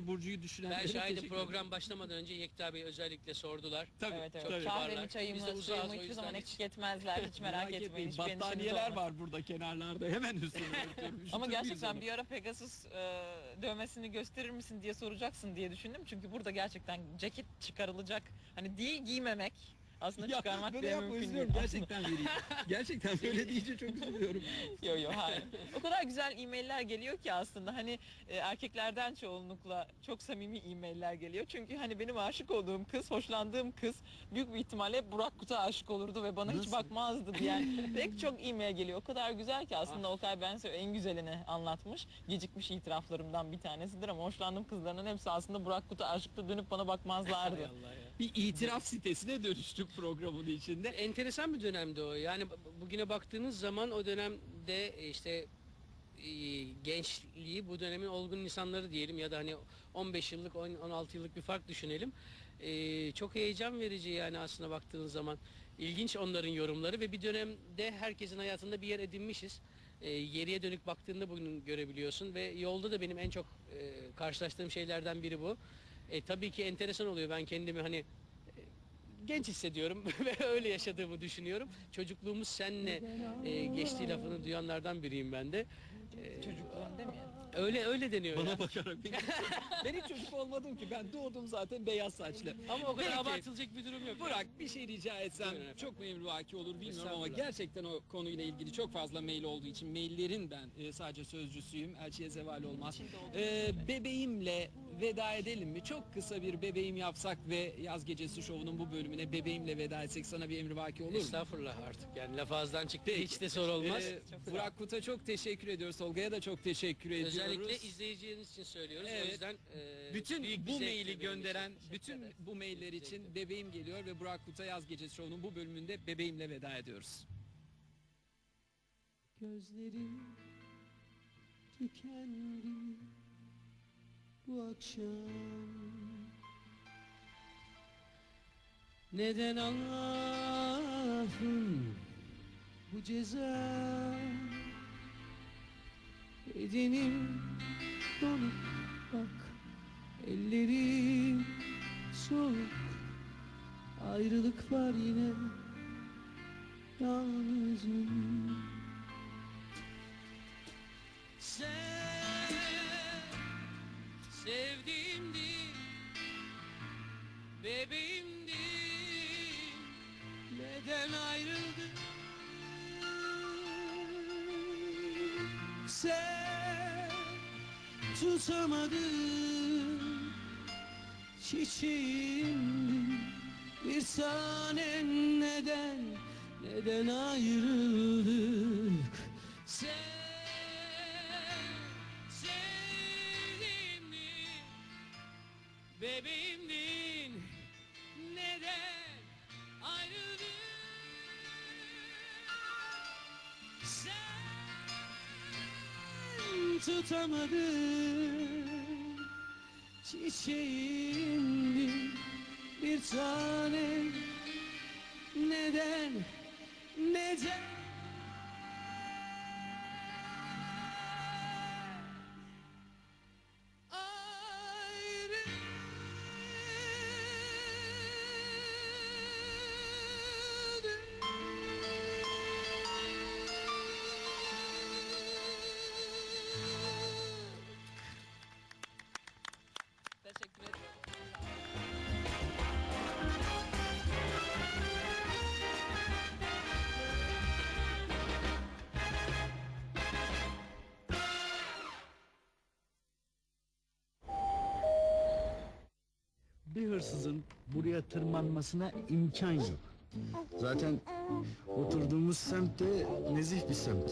Burcu'yu düşünenlere Ben şahidim program başlamadan önce Yekta Bey özellikle sordular. Tabii, Evet evet. tabii. Kahvemi, Biz de çayımı, uzağız, o suyumu hiçbir yüzden zaman hiç- eksik etmezler. Hiç merak, etmeyin. hiçbir endişeniz Battaniyeler var burada kenarlarda. Hemen üstüne örtüyorum. Ama Üşütür gerçekten onu? bir ara Pegasus e, dövmesini gösterir misin diye soracaksın diye düşündüm. Çünkü burada gerçekten ceket çıkarılacak. Hani değil giymemek. Aslında Ya, çıkarmak böyle yapma üzülüyorum. Gerçekten vereyim. Gerçekten böyle deyince çok üzülüyorum. Yok yok hayır. O kadar güzel e-mailler geliyor ki aslında hani e, erkeklerden çoğunlukla çok samimi e-mailler geliyor. Çünkü hani benim aşık olduğum kız, hoşlandığım kız büyük bir ihtimalle Burak Kut'a aşık olurdu ve bana hiç Nasıl? bakmazdı diyen pek çok e-mail geliyor. O kadar güzel ki aslında Okay ben size en güzelini anlatmış. Gecikmiş itiraflarımdan bir tanesidir ama hoşlandığım kızların hepsi aslında Burak Kut'a aşıktı dönüp bana bakmazlardı. Allah ya. Bir itiraf sitesine dönüştük programın içinde. Enteresan bir dönemdi o. Yani bugüne baktığınız zaman o dönemde e, işte e, gençliği bu dönemin olgun insanları diyelim ya da hani 15 yıllık 10 16 yıllık bir fark düşünelim. E, çok heyecan verici yani aslına baktığınız zaman ilginç onların yorumları ve bir dönemde herkesin hayatında bir yer edinmişiz. E, geriye dönük baktığında bugün görebiliyorsun ve yolda da benim en çok e, karşılaştığım şeylerden biri bu. E, tabii ki enteresan oluyor ben kendimi hani genç hissediyorum ve öyle yaşadığımı düşünüyorum. Çocukluğumuz senle e, geçtiği lafını duyanlardan biriyim ben de. E, Çocukluğum demeyelim. öyle öyle deniyor Bana ya. bakarak. Ben, hiç çocuk olmadım ki. Ben doğdum zaten beyaz saçlı. Ama o kadar Peki. abartılacak bir durum yok. Burak bir şey rica etsem çok memnunaki olur bilmiyorum ama gerçekten o konuyla ilgili çok fazla mail olduğu için maillerin ben e, sadece sözcüsüyüm. Elçiye zeval olmaz. E, bebeğimle veda edelim mi? Çok kısa bir bebeğim yapsak ve yaz gecesi şovunun bu bölümüne bebeğimle veda etsek sana bir emrivaki olur mu? Estağfurullah artık yani laf ağızdan çıktı hiç de sor olmaz. Ee, Burak Kut'a çok teşekkür ediyoruz. Tolga'ya da çok teşekkür ediyoruz. Özellikle izleyicileriniz için söylüyoruz. Evet. O yüzden e, bütün büyük bu maili gönderen bütün bu mailler için bebeğim geliyor ve Burak Kut'a yaz gecesi şovunun bu bölümünde bebeğimle veda ediyoruz. Gözlerim tükendi bu akşam? Neden Allah'ım bu ceza? Bedenim donup bak ellerim soğuk. Ayrılık var yine yalnızım. Sen Bebeğimdi Neden ayrıldık Sen tutamadın. Çiçeğimdi Bir tanem neden neden ayrıldık? Sen sevdiğimdi Bebeğimdin tutamadın çiçeğimdi Bir tanem neden neden bir hırsızın buraya tırmanmasına imkan yok. Zaten oturduğumuz semt nezih bir semt.